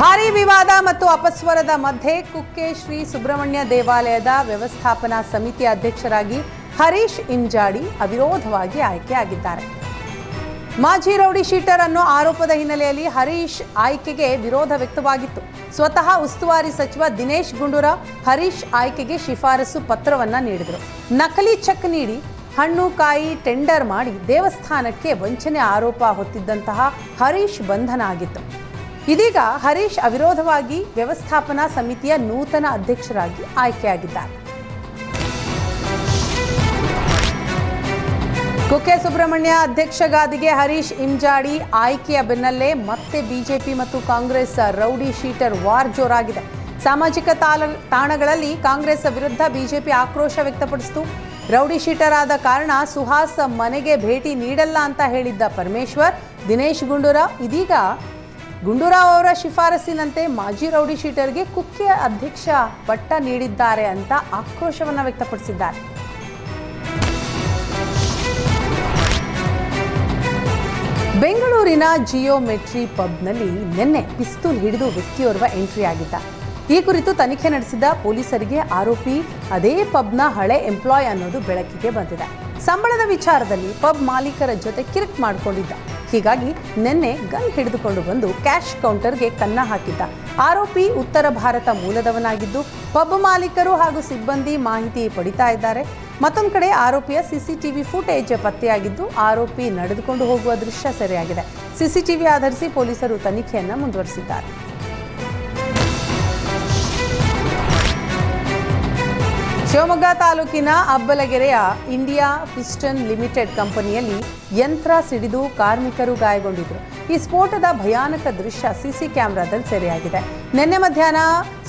ಭಾರಿ ವಿವಾದ ಮತ್ತು ಅಪಸ್ವರದ ಮಧ್ಯೆ ಕುಕ್ಕೆ ಶ್ರೀ ಸುಬ್ರಹ್ಮಣ್ಯ ದೇವಾಲಯದ ವ್ಯವಸ್ಥಾಪನಾ ಸಮಿತಿ ಅಧ್ಯಕ್ಷರಾಗಿ ಹರೀಶ್ ಇಂಜಾಡಿ ಅವಿರೋಧವಾಗಿ ಆಯ್ಕೆಯಾಗಿದ್ದಾರೆ ಮಾಜಿ ರೌಡಿ ಶೀಟರ್ ಅನ್ನೋ ಆರೋಪದ ಹಿನ್ನೆಲೆಯಲ್ಲಿ ಹರೀಶ್ ಆಯ್ಕೆಗೆ ವಿರೋಧ ವ್ಯಕ್ತವಾಗಿತ್ತು. ಸ್ವತಃ ಉಸ್ತುವಾರಿ ಸಚಿವ ದಿನೇಶ್ ಗುಂಡೂರಾವ್ ಹರೀಶ್ ಆಯ್ಕೆಗೆ ಶಿಫಾರಸು ಪತ್ರವನ್ನ ನೀಡಿದರು. ನಕಲಿ ಚೆಕ್ ನೀಡಿ ಹಣ್ಣು, ಕಾಯಿ ಟೆಂಡರ್ ಮಾಡಿ ದೇವಸ್ಥಾನಕ್ಕೆ ವಂಚನೆ ಆರೋಪ ಹೊತ್ತಿದ್ದಂತಹ ಹರೀಶ್ ಬಂಧನ ಆಗಿತ್ತು. ಇದೀಗ ಹರೀಶ್ ಅವಿರೋಧವಾಗಿ ವ್ಯವಸ್ಥಾಪನಾ ಸಮಿತಿಯ ನೂತನ ಅಧ್ಯಕ್ಷರಾಗಿ ಆಯ್ಕೆಯಾಗಿದ್ದಾರೆ. ಕುಕ್ಕೆ ಸುಬ್ರಹ್ಮಣ್ಯ ಅಧ್ಯಕ್ಷ ಗಾದಿಗೆ ಹರೀಶ್ ಇಂಜಾಡಿ ಆಯ್ಕೆಯ ಬೆನ್ನಲ್ಲೇ ಮತ್ತೆ ಬಿಜೆಪಿ ಮತ್ತು ಕಾಂಗ್ರೆಸ್ ರೌಡಿ ಶೀಟರ್ ವಾರ್ ಜೋರಾಗಿದೆ. ಸಾಮಾಜಿಕ ತಾಲ ತಾಣಗಳಲ್ಲಿ ಕಾಂಗ್ರೆಸ್ ವಿರುದ್ಧ ಬಿಜೆಪಿ ಆಕ್ರೋಶ ವ್ಯಕ್ತಪಡಿಸಿತು. ರೌಡಿ ಶೀಟರ್ ಆದ ಕಾರಣ ಸುಹಾಸ್ ಮನೆಗೆ ಭೇಟಿ ನೀಡಲ್ಲ ಅಂತ ಹೇಳಿದ್ದ ಪರಮೇಶ್ವರ್, ದಿನೇಶ್ ಗುಂಡೂರಾವ್ ಇದೀಗ ಗುಂಡೂರಾವ್ ಅವರ ಶಿಫಾರಸಿನಂತೆ ಮಾಜಿ ರೌಡಿ ಶೀಟರ್ಗೆ ಕುಕ್ಕೆ ಅಧ್ಯಕ್ಷ ಪಟ್ಟ ನೀಡಿದ್ದಾರೆ ಅಂತ ಆಕ್ರೋಶವನ್ನು ವ್ಯಕ್ತಪಡಿಸಿದ್ದಾರೆ. ಬೆಂಗಳೂರಿನ ಜಿಯೋಮೆಟ್ರಿ ಪಬ್ನಲ್ಲಿ ನಿನ್ನೆ ಪಿಸ್ತೂಲ್ ಹಿಡಿದು ವ್ಯಕ್ತಿಯೋರ್ವ ಎಂಟ್ರಿ ಆಗಿದ್ದ. ಈ ಕುರಿತು ತನಿಖೆ ನಡೆಸಿದ ಪೊಲೀಸರಿಗೆ ಆರೋಪಿ, ಅದೇ ಪಬ್ನ ಹಳೆ ಎಂಪ್ಲಾಯ್ ಅನ್ನೋದು ಬೆಳಕಿಗೆ ಬಂದಿದೆ. ಸಂಬಳದ ವಿಚಾರದಲ್ಲಿ ಪಬ್ ಮಾಲೀಕರ ಜೊತೆ ಕಿರಿಕ್ ಮಾಡಿಕೊಂಡಿದ್ದ. ಹೀಗಾಗಿ ನಿನ್ನೆ ಗನ್ ಹಿಡಿದುಕೊಂಡು ಬಂದು ಕ್ಯಾಶ್ ಕೌಂಟರ್ಗೆ ಕನ್ನ ಹಾಕಿದ್ದ. ಆರೋಪಿ ಉತ್ತರ ಭಾರತ ಮೂಲದವನಾಗಿದ್ದು, ಪಬ್ ಮಾಲೀಕರು ಹಾಗೂ ಸಿಬ್ಬಂದಿ ಮಾಹಿತಿ ಪಡಿತಾ ಇದ್ದಾರೆ. ಮತ್ತೊಂದು ಕಡೆ ಆರೋಪಿಯ ಸಿಸಿಟಿವಿ ಫುಟೇಜ್ ಪತ್ತೆಯಾಗಿದ್ದು, ಆರೋಪಿ ನಡೆದುಕೊಂಡು ಹೋಗುವ ದೃಶ್ಯ ಸೆರೆಯಾಗಿದೆ. ಸಿಸಿಟಿವಿ ಆಧರಿಸಿ ಪೊಲೀಸರು ತನಿಖೆಯನ್ನು ಮುಂದುವರಿಸಿದ್ದಾರೆ. ಶಿವಮೊಗ್ಗ ತಾಲೂಕಿನ ಅಬ್ಬಲಗೆರೆಯ ಇಂಡಿಯಾ ಪಿಸ್ಟನ್ ಲಿಮಿಟೆಡ್ ಕಂಪನಿಯಲ್ಲಿ ಯಂತ್ರ ಸಿಡಿದು ಕಾರ್ಮಿಕರು ಗಾಯಗೊಂಡಿದ್ರು. ಈ ಸ್ಫೋಟದ ಭಯಾನಕ ದೃಶ್ಯ ಸಿಸಿ ಕ್ಯಾಮೆರಾದಲ್ಲಿ ಸೆರೆಯಾಗಿದೆ. ನಿನ್ನೆ ಮಧ್ಯಾಹ್ನ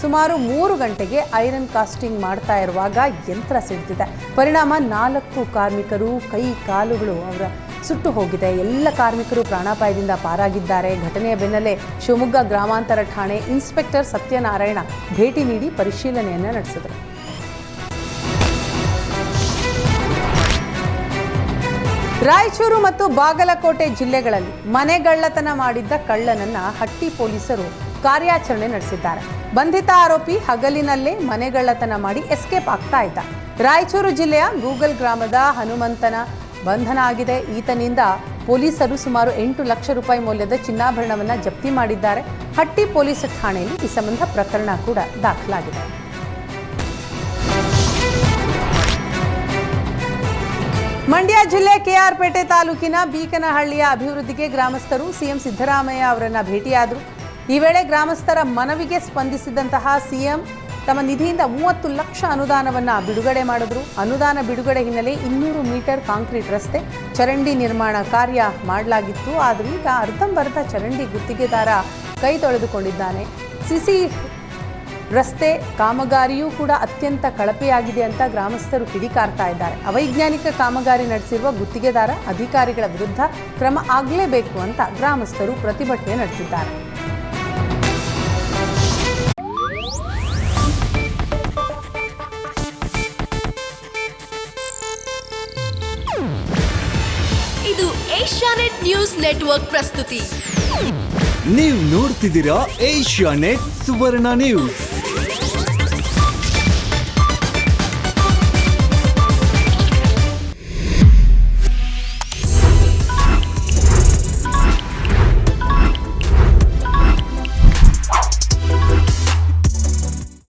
ಸುಮಾರು ಮೂರು ಗಂಟೆಗೆ ಐರನ್ ಕಾಸ್ಟಿಂಗ್ ಮಾಡ್ತಾ ಇರುವಾಗ ಯಂತ್ರ ಸಿಡಿದಿದೆ. ಪರಿಣಾಮ ನಾಲ್ಕು ಕಾರ್ಮಿಕರು, ಕೈ, ಕಾಲುಗಳು ಅವರ ಸುಟ್ಟು ಹೋಗಿದೆ. ಎಲ್ಲ ಕಾರ್ಮಿಕರು ಪ್ರಾಣಾಪಾಯದಿಂದ ಪಾರಾಗಿದ್ದಾರೆ. ಘಟನೆಯ ಬೆನ್ನಲ್ಲೇ ಶಿವಮೊಗ್ಗ ಗ್ರಾಮಾಂತರ ಠಾಣೆ ಇನ್ಸ್ಪೆಕ್ಟರ್ ಸತ್ಯನಾರಾಯಣ ಭೇಟಿ ನೀಡಿ ಪರಿಶೀಲನೆಯನ್ನು ನಡೆಸಿದರು. ರಾಯಚೂರು ಮತ್ತು ಬಾಗಲಕೋಟೆ ಜಿಲ್ಲೆಗಳಲ್ಲಿ ಮನೆಗಳ್ಳತನ ಮಾಡಿದ್ದ ಕಳ್ಳನನ್ನ ಹಟ್ಟಿ ಪೊಲೀಸರು ಕಾರ್ಯಾಚರಣೆ ನಡೆಸಿದ್ದಾರೆ. ಬಂಧಿತ ಆರೋಪಿ ಹಗಲಿನಲ್ಲೇ ಮನೆಗಳ್ಳತನ ಮಾಡಿ ಎಸ್ಕೇಪ್ ಆಗ್ತಾ ಇದ್ದ. ರಾಯಚೂರು ಜಿಲ್ಲೆಯ ಗೂಗಲ್ ಗ್ರಾಮದ ಹನುಮಂತನ ಬಂಧನ ಆಗಿದೆ. ಈತನಿಂದ ಪೊಲೀಸರು ಸುಮಾರು ಎಂಟು ಲಕ್ಷ ರೂಪಾಯಿ ಮೌಲ್ಯದ ಚಿನ್ನಾಭರಣವನ್ನು ಜಪ್ತಿ ಮಾಡಿದ್ದಾರೆ. ಹಟ್ಟಿ ಪೊಲೀಸ್ ಠಾಣೆಯಲ್ಲಿ ಈ ಸಂಬಂಧ ಪ್ರಕರಣ ಕೂಡ ದಾಖಲಾಗಿದೆ. ಮಂಡ್ಯ ಜಿಲ್ಲೆ ಕೆಆರ್ಪೇಟೆ ತಾಲೂಕಿನ ಬೀಕನಹಳ್ಳಿಯ ಅಭಿವೃದ್ಧಿಗೆ ಗ್ರಾಮಸ್ಥರು ಸಿಎಂ ಸಿದ್ದರಾಮಯ್ಯ ಅವರನ್ನ ಭೇಟಿಯಾದರು. ಈ ವೇಳೆ ಗ್ರಾಮಸ್ಥರ ಮನವಿಗೆ ಸ್ಪಂದಿಸಿದಂತಹ ಸಿಎಂ ತಮ್ಮ ನಿಧಿಯಿಂದ ಮೂವತ್ತು ಲಕ್ಷ ಅನುದಾನವನ್ನು ಬಿಡುಗಡೆ ಮಾಡಿದ್ರು. ಅನುದಾನ ಬಿಡುಗಡೆ ಹಿನ್ನೆಲೆ ಇನ್ನೂರು ಮೀಟರ್ ಕಾಂಕ್ರೀಟ್ ರಸ್ತೆ, ಚರಂಡಿ ನಿರ್ಮಾಣ ಕಾರ್ಯ ಮಾಡಲಾಗಿತ್ತು. ಆದರೆ ಈಗ ಅರ್ಧಂಬರ್ಧ ಚರಂಡಿ ಗುತ್ತಿಗೆದಾರ ಕೈ ತೊಳೆದುಕೊಂಡಿದ್ದಾನೆ. ಸಿಸಿ ರಸ್ತೆ ಕಾಮಗಾರಿಯೂ ಕೂಡ ಅತ್ಯಂತ ಕಳಪೆಯಾಗಿದೆ ಅಂತ ಗ್ರಾಮಸ್ಥರು ಕಿಡಿಕಾರ್ತಾ ಇದ್ದಾರೆ. ಅವೈಜ್ಞಾನಿಕ ಕಾಮಗಾರಿ ನಡೆಸಿರುವ ಗುತ್ತಿಗೆದಾರ ಅಧಿಕಾರಿಗಳ ವಿರುದ್ಧ ಕ್ರಮ ಆಗಲೇಬೇಕು ಅಂತ ಗ್ರಾಮಸ್ಥರು ಪ್ರತಿಭಟನೆ ನಡೆಸಿದ್ದಾರೆ. ಇದು ಏಷ್ಯಾನೆಟ್ ನ್ಯೂಸ್ ನೆಟ್ವರ್ಕ್ ಪ್ರಸ್ತುತಿ. ನೀವು ನೋಡ್ತಿದ್ದೀರಾ Asia net Suvarna news. Thank you.